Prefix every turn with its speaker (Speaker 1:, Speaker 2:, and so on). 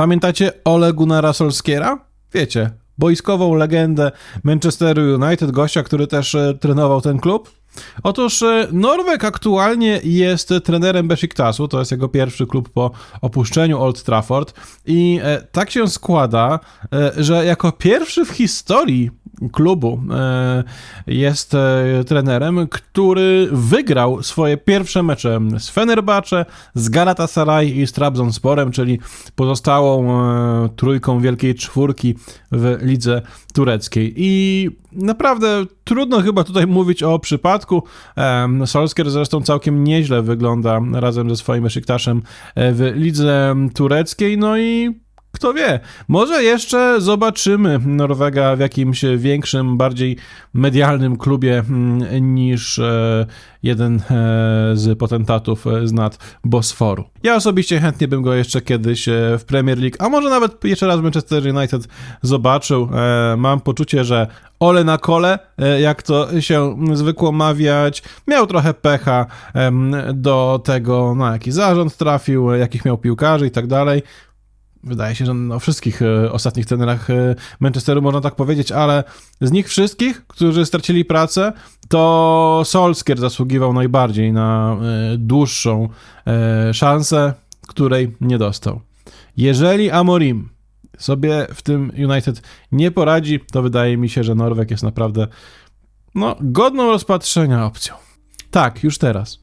Speaker 1: Pamiętacie Ole Gunnara? Wiecie, boiskową legendę Manchesteru United, gościa, który też e, trenował ten klub. Otóż e, Norweg aktualnie jest trenerem Besiktasu, to jest jego pierwszy klub po opuszczeniu Old Trafford i e, tak się składa, że jako pierwszy w historii klubu e, jest e, trenerem, który wygrał swoje pierwsze mecze z Fenerbahce, z Galatasaray i z Trabzonsporem, czyli pozostałą e, trójką wielkiej czwórki w lidze tureckiej. I naprawdę trudno chyba tutaj mówić o przypadku. Solskjaer zresztą całkiem nieźle wygląda razem ze swoim e, w lidze tureckiej, no i kto wie, może jeszcze zobaczymy Norwega w jakimś większym, bardziej medialnym klubie mm, niż e, jeden e, z potentatów e, z nad Bosforu. Ja osobiście chętnie bym go jeszcze kiedyś w Premier League, a może nawet jeszcze raz Manchester United zobaczył. Mam poczucie, że ole na kole, jak to się zwykło mawiać, miał trochę pecha do tego, na jaki zarząd trafił, jakich miał piłkarzy i tak dalej. Wydaje się, że o wszystkich e, ostatnich trenerach e, Manchesteru można tak powiedzieć, ale z nich wszystkich, którzy stracili pracę, to Solskjaer zasługiwał najbardziej na e, dłuższą szansę, której nie dostał. Jeżeli Amorim sobie w tym United nie poradzi, to wydaje mi się, że Norweg jest naprawdę no, godną rozpatrzenia opcją. Tak, już teraz.